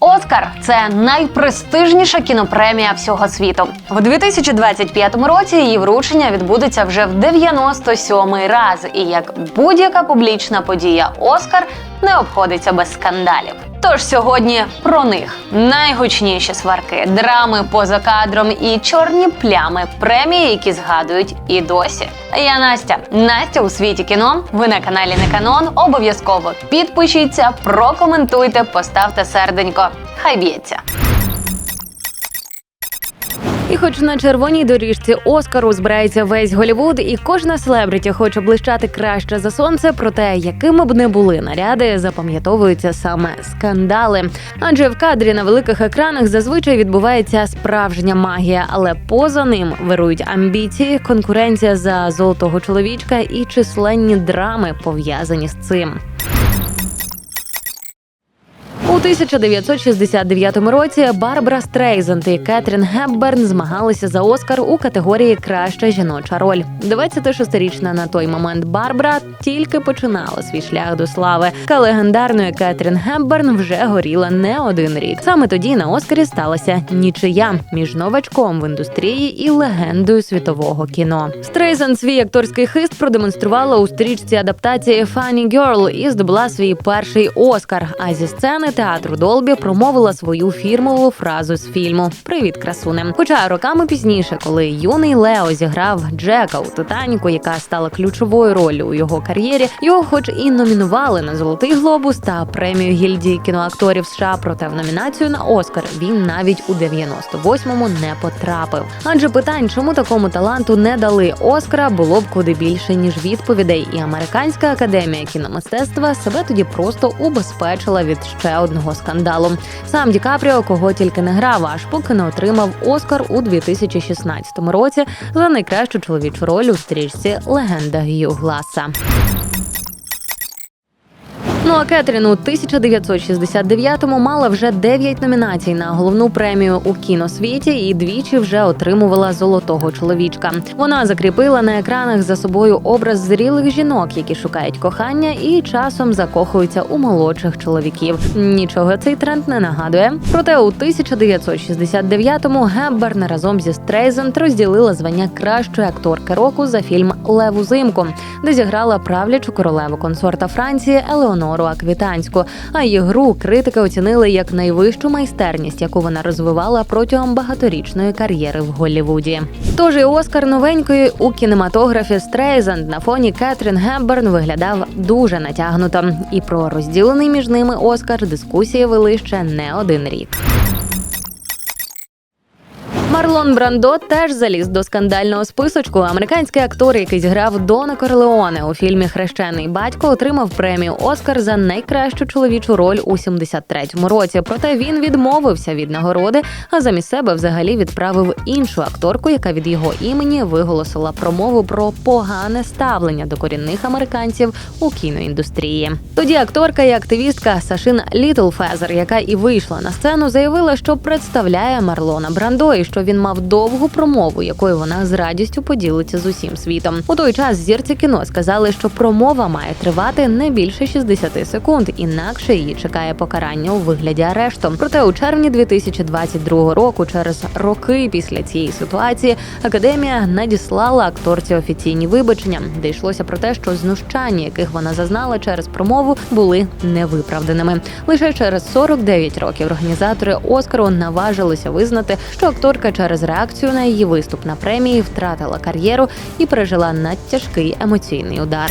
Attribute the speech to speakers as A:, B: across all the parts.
A: Оскар це найпрестижніша кінопремія всього світу. В 2025 році її вручення відбудеться вже в 97-й раз. І як будь-яка публічна подія, Оскар не обходиться без скандалів. Тож сьогодні про них найгучніші сварки, драми поза кадром і чорні плями премії, які згадують і досі. Я Настя. Настя у світі кіно. Ви на каналі Не Канон. Обов'язково підпишіться, прокоментуйте, поставте серденько. Хай б'ється. І хоч на червоній доріжці Оскару збирається весь Голівуд, і кожна селебриті хоче блищати краще за сонце, проте якими б не були наряди, запам'ятовуються саме скандали. Адже в кадрі на великих екранах зазвичай відбувається справжня магія, але поза ним вирують амбіції, конкуренція за золотого чоловічка і численні драми пов'язані з цим. У 1969 році Барбара Стрейзенд і Кетрін Гепберн змагалися за Оскар у категорії Краща жіноча роль. 26-річна на той момент Барбара тільки починала свій шлях до слави. Та легендарної Кетрін Гепберн вже горіла не один рік. Саме тоді на Оскарі сталася нічия між новачком в індустрії і легендою світового кіно. Стрейзенд свій акторський хист продемонструвала у стрічці адаптації Funny Girl і здобула свій перший Оскар. А зі сцени театру Долбі промовила свою фірмову фразу з фільму Привіт, красуне. Хоча роками пізніше, коли юний Лео зіграв Джека у Титаніку, яка стала ключовою ролью у його кар'єрі, його, хоч і номінували на Золотий Глобус та премію гільдії кіноакторів США, проте в номінацію на Оскар він навіть у 98-му не потрапив. Адже питань, чому такому таланту не дали Оскара, було б куди більше ніж відповідей. І американська академія кіномистецтва себе тоді просто убезпечила від ще одного скандалу. Сам Ді Капріо кого тільки не грав, аж поки не отримав Оскар у 2016 році за найкращу чоловічу роль у стрічці Легенда Гью Гласа. Ну а Кетрін у 1969-му мала вже 9 номінацій на головну премію у кіносвіті і двічі вже отримувала золотого чоловічка. Вона закріпила на екранах за собою образ зрілих жінок, які шукають кохання і часом закохуються у молодших чоловіків. Нічого цей тренд не нагадує. Проте у 1969-му Гебберн разом зі Стрейзенд розділила звання кращої акторки року за фільм Лев узимку, де зіграла правлячу королеву консорта Франції Елеонору Аквітанську. А її гру критики оцінили як найвищу майстерність, яку вона розвивала протягом багаторічної кар'єри в Голлівуді. Тож і Оскар новенької у кінематографі Стрейзенд на фоні Кетрін Гебберн виглядав дуже натягнуто. І про розділений між ними Оскар дискусії вели ще не один рік. Марлон Брандо теж заліз до скандального списочку. Американський актор, який зіграв Дона Корлеоне у фільмі Хрещений батько, отримав премію Оскар за найкращу чоловічу роль у 73-му році. Проте він відмовився від нагороди, а замість себе взагалі відправив іншу акторку, яка від його імені виголосила промову про погане ставлення до корінних американців у кіноіндустрії. Тоді акторка і активістка Сашин Літлфезер, яка і вийшла на сцену, заявила, що представляє Марлона Брандо і що він мав довгу промову, якою вона з радістю поділиться з усім світом. У той час зірці кіно сказали, що промова має тривати не більше 60 секунд, інакше її чекає покарання у вигляді арешту. Проте у червні 2022 року, через роки після цієї ситуації, академія надіслала акторці офіційні вибачення, де йшлося про те, що знущання, яких вона зазнала через промову, були невиправданими. Лише через 49 років організатори Оскару наважилися визнати, що акторка через реакцію на її виступ на премії втратила кар'єру і пережила надтяжкий емоційний удар.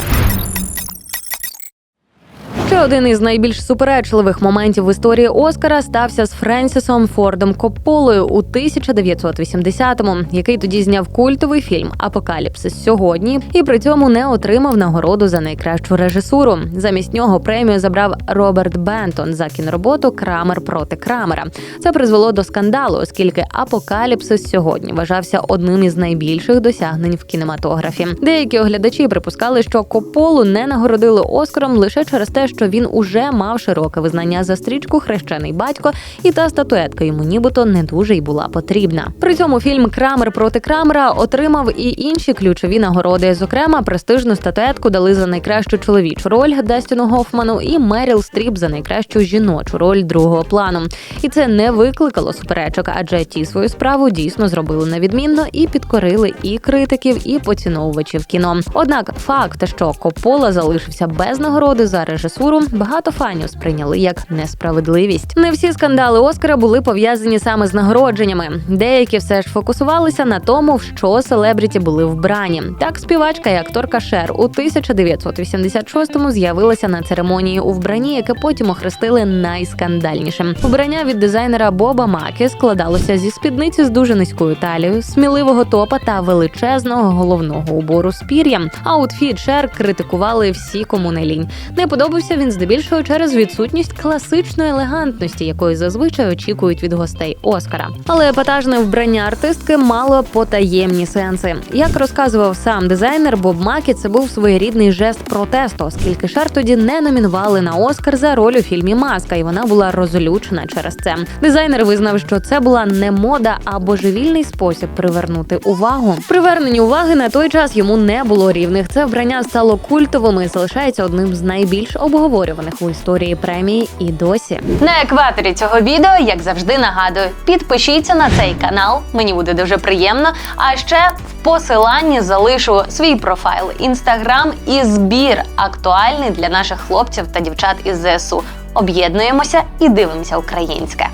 A: Ще один із найбільш суперечливих моментів в історії Оскара стався з Френсісом Фордом Копполою у 1980-му, який тоді зняв культовий фільм Апокаліпсис сьогодні і при цьому не отримав нагороду за найкращу режисуру. Замість нього премію забрав Роберт Бентон за кінороботу Крамер проти Крамера. Це призвело до скандалу, оскільки Апокаліпсис сьогодні вважався одним із найбільших досягнень в кінематографі. Деякі оглядачі припускали, що Копполу не нагородили Оскаром лише через те, що що він уже мав широке визнання за стрічку Хрещений батько, і та статуетка йому нібито не дуже й була потрібна. При цьому фільм Крамер проти Крамера отримав і інші ключові нагороди. Зокрема, престижну статуетку дали за найкращу чоловічу роль Дастіну Гофману і Меріл Стріп за найкращу жіночу роль другого плану. І це не викликало суперечок, адже ті свою справу дійсно зробили на відмінно і підкорили і критиків, і поціновувачів кіно. Однак факт, що Коппола залишився без нагороди за режисуру, багато фанів сприйняли як несправедливість. Не всі скандали Оскара були пов'язані саме з нагородженнями. Деякі все ж фокусувалися на тому, в що селебріті були вбрані. Так, співачка і акторка Шер у 1986-му з'явилася на церемонії у вбранні, яке потім охрестили найскандальнішим. Вбрання від дизайнера Боба Макі складалося зі спідниці з дуже низькою талією, сміливого топа та величезного головного убору з пір'ям. Аутфіт Шер критикували всі, кому не лінь. Не подобався він здебільшого через відсутність класичної елегантності, якої зазвичай очікують від гостей Оскара. Але епатажне вбрання артистки мало потаємні сенси. Як розказував сам дизайнер Боб Макі, це був своєрідний жест протесту, оскільки Шер тоді не номінували на Оскар за роль у фільмі Маска, і вона була розлючена через це. Дизайнер визнав, що це була не мода, а божевільний спосіб привернути увагу. Приверненню уваги на той час йому не було рівних. Це вбрання стало культовим і залишається одним з найбільш обговорюваних у історії премії і досі.
B: На екваторі цього відео, як завжди, нагадую, підпишіться на цей канал, мені буде дуже приємно. А ще в посиланні залишу свій профайл інстаграм і збір актуальний для наших хлопців та дівчат із ЗСУ. Об'єднуємося і дивимося українське.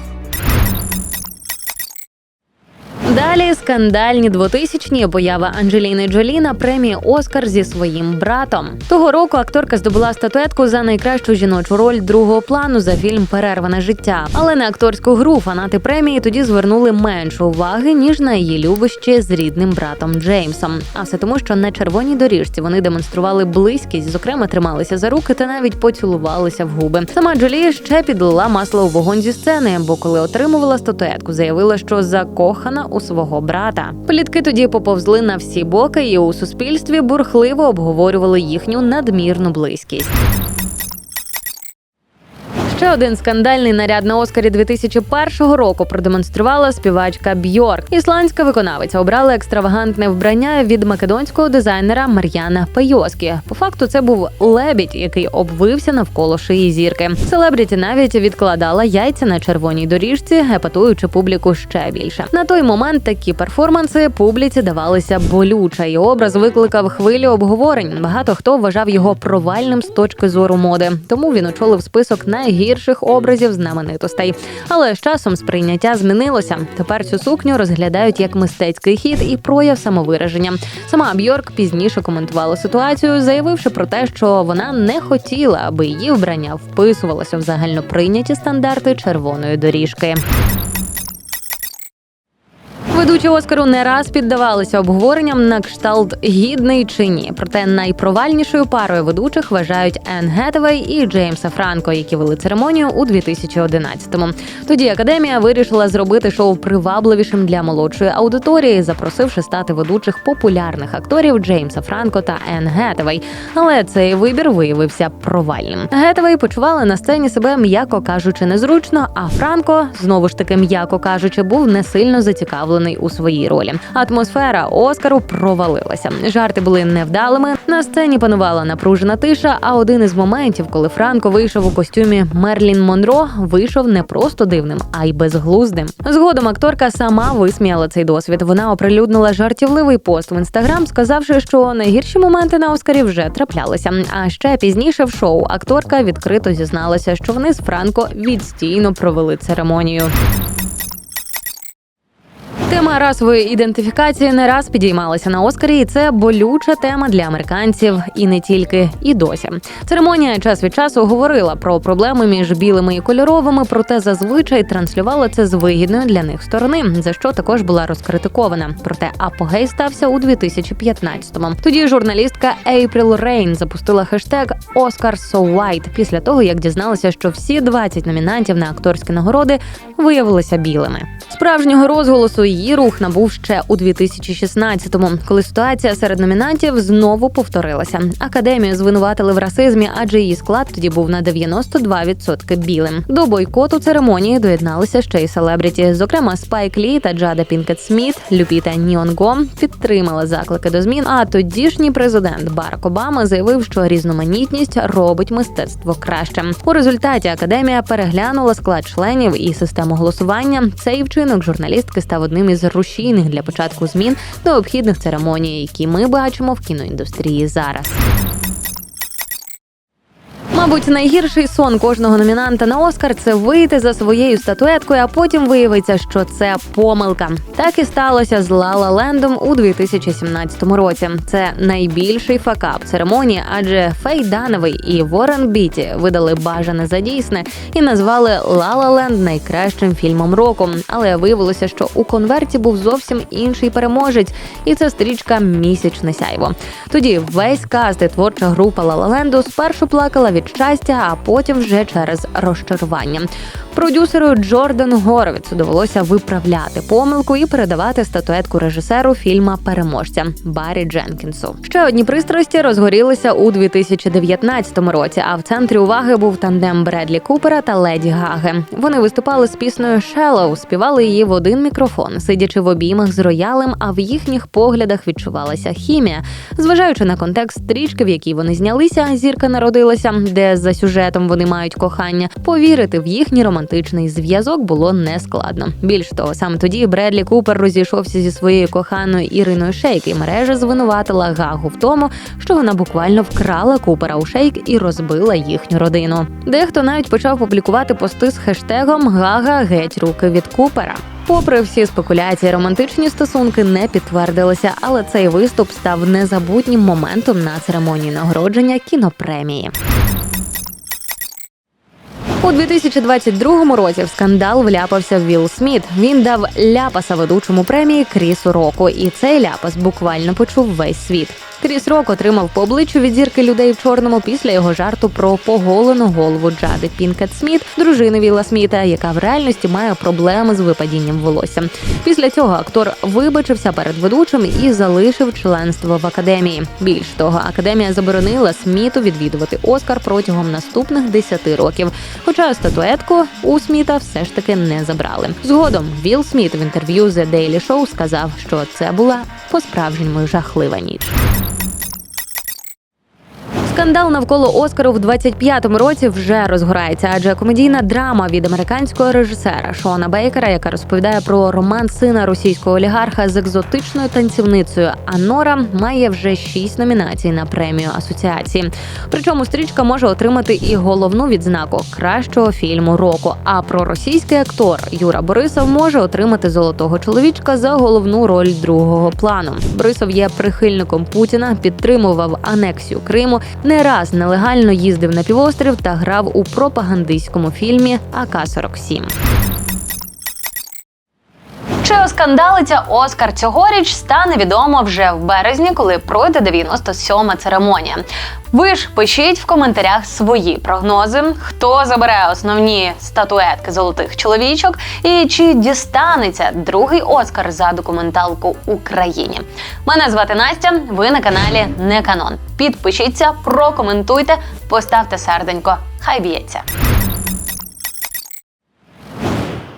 A: Далі скандальні 2000-ні поява Анджеліни Джолі на премії Оскар зі своїм братом. Того року акторка здобула статуетку за найкращу жіночу роль другого плану за фільм Перерване життя. Але на акторську гру фанати премії тоді звернули менше уваги ніж на її любощі з рідним братом Джеймсом. А все тому, що на червоній доріжці вони демонстрували близькість, зокрема трималися за руки та навіть поцілувалися в губи. Сама Джолі ще підлила масло у вогонь зі сцени, бо коли отримувала статуетку, заявила, що закохана у свого брата. Плітки тоді поповзли на всі боки, і у суспільстві бурхливо обговорювали їхню надмірну близькість. Ще один скандальний наряд на Оскарі 2001 року продемонструвала співачка Бьорк. Ісландська виконавиця обрала екстравагантне вбрання від македонського дизайнера Мар'яна Пайоскі. По факту це був лебідь, який обвився навколо шиї зірки. Селебріті навіть відкладала яйця на червоній доріжці, епатуючи публіку ще більше. На той момент такі перформанси публіці давалися болюче, і образ викликав хвилю обговорень. Багато хто вважав його провальним з точки зору моди, тому він очолив список найгірших образів знаменитостей. Але з часом сприйняття змінилося. Тепер цю сукню розглядають як мистецький хід і прояв самовираження. Сама Бьорк пізніше коментувала ситуацію, заявивши про те, що вона не хотіла, аби її вбрання вписувалося в загальноприйняті стандарти червоної доріжки. Ведучі Оскару не раз піддавалися обговоренням на кшталт гідний чи ні. Проте найпровальнішою парою ведучих вважають Енн Гетевей і Джеймса Франко, які вели церемонію у 2011-му. Тоді академія вирішила зробити шоу привабливішим для молодшої аудиторії, запросивши стати ведучих популярних акторів Джеймса Франко та Енн Гетевей. Але цей вибір виявився провальним. Гетевей почувала на сцені себе, м'яко кажучи, незручно. А Франко, знову ж таки, м'яко кажучи, був не сильно зацікавлений у своїй ролі. Атмосфера Оскару провалилася. Жарти були невдалими. На сцені панувала напружена тиша. А один із моментів, коли Франко вийшов у костюмі Мерлін Монро, вийшов не просто дивним, а й безглуздим. Згодом акторка сама висміяла цей досвід. Вона оприлюднила жартівливий пост в інстаграм, сказавши, що найгірші моменти на Оскарі вже траплялися. А ще пізніше в шоу акторка відкрито зізналася, що вони з Франко відстійно провели церемонію. Тема расової ідентифікації не раз підіймалася на Оскарі, і це болюча тема для американців і не тільки і досі. Церемонія час від часу говорила про проблеми між білими і кольоровими, проте зазвичай транслювала це з вигідної для них сторони, за що також була розкритикована. Проте апогей стався у 2015-му. Тоді журналістка Ейпріл Рейн запустила хештег «Oscar so white» після того, як дізналася, що всі 20 номінантів на акторські нагороди виявилися білими. Справжнього розголосу Її рух набув ще у 2016-му, коли ситуація серед номінантів знову повторилася. Академію звинуватили в расизмі, адже її склад тоді був на 92% білим. До бойкоту церемонії доєдналися ще й селебріті. Зокрема, Спайк Лі та Джада Пінкет Сміт, Люпіта Ніонго підтримали заклики до змін. А тодішній президент Барак Обама заявив, що різноманітність робить мистецтво кращим. У результаті академія переглянула склад членів і систему голосування. Цей вчинок журналістки став одним із рушійних для початку змін необхідних церемоній, які ми бачимо в кіноіндустрії зараз. Мабуть, найгірший сон кожного номінанта на Оскар це вийти за своєю статуеткою, а потім виявиться, що це помилка. Так і сталося з Лала Лендом у 2017 році. Це найбільший факап церемонії, адже Фей Дановий і Ворен Біті видали бажане за дійсне і назвали Лала Ленд найкращим фільмом року. Але виявилося, що у конверті був зовсім інший переможець, і це стрічка Місячне сяйво. Тоді весь каст і творча група Лала Ленду спершу плакала від щастя, а потім вже через розчарування. Продюсеру Джордану Горовіцу довелося виправляти помилку і передавати статуетку режисеру фільма Переможця Баррі Дженкінсу. Ще одні пристрасті розгорілися у 2019 році. А в центрі уваги був тандем Бредлі Купера та Леді Гаги. Вони виступали з піснею «Shallow», співали її в один мікрофон, сидячи в обіймах з роялем. А в їхніх поглядах відчувалася хімія. Зважаючи на контекст стрічки, в якій вони знялися, зірка народилася, де за сюжетом вони мають кохання. Повірити в їхній романтичний зв'язок було нескладно. Більш того, саме тоді Бредлі Купер розійшовся зі своєю коханою Іриною Шейк, і мережа звинуватила Гагу в тому, що вона буквально вкрала Купера у Шейк і розбила їхню родину. Дехто навіть почав публікувати пости з хештегом Гага геть руки від Купера. Попри всі спекуляції, романтичні стосунки не підтвердилися, але цей виступ став незабутнім моментом на церемонії нагородження кінопремії. У 2022 році в скандал вляпався Вілл Сміт. Він дав ляпаса ведучому премії Крісу Року, і цей ляпас буквально почув весь світ. Кріс Рок отримав по обличчю від зірки людей в чорному після його жарту про поголену голову Джади Пінкет Сміт, дружини Вілла Сміта, яка в реальності має проблеми з випадінням волосся. Після цього актор вибачився перед ведучим і залишив членство в академії. Більш того, академія заборонила Сміту відвідувати Оскар протягом наступних 10 років. Хоча статуетку у Сміта все ж таки не забрали. Згодом Вілл Сміт в інтерв'ю The Daily Show сказав, що це була по-справжньому жахлива ніч. Скандал навколо Оскару в 25-му році вже розгорається, адже комедійна драма від американського режисера Шона Бейкера, яка розповідає про роман сина російського олігарха з екзотичною танцівницею Анора, має вже шість номінацій на премію асоціації. Причому стрічка може отримати і головну відзнаку кращого фільму року. А проросійський актор Юра Борисов може отримати золотого чоловічка за головну роль другого плану. Борисов є прихильником Путіна, підтримував анексію Криму не раз нелегально їздив на півострів та грав у пропагандистському фільмі АК
B: 47 скандалиця Оскар цьогоріч стане відомо вже в березні, коли пройде 97-ма церемонія. Ви ж пишіть в коментарях свої прогнози, хто забере основні статуетки золотих чоловічок і чи дістанеться другий Оскар за документалку Україні. Мене звати Настя. Ви на каналі Не Канон. Підпишіться, прокоментуйте, поставте серденько. Хай б'ється.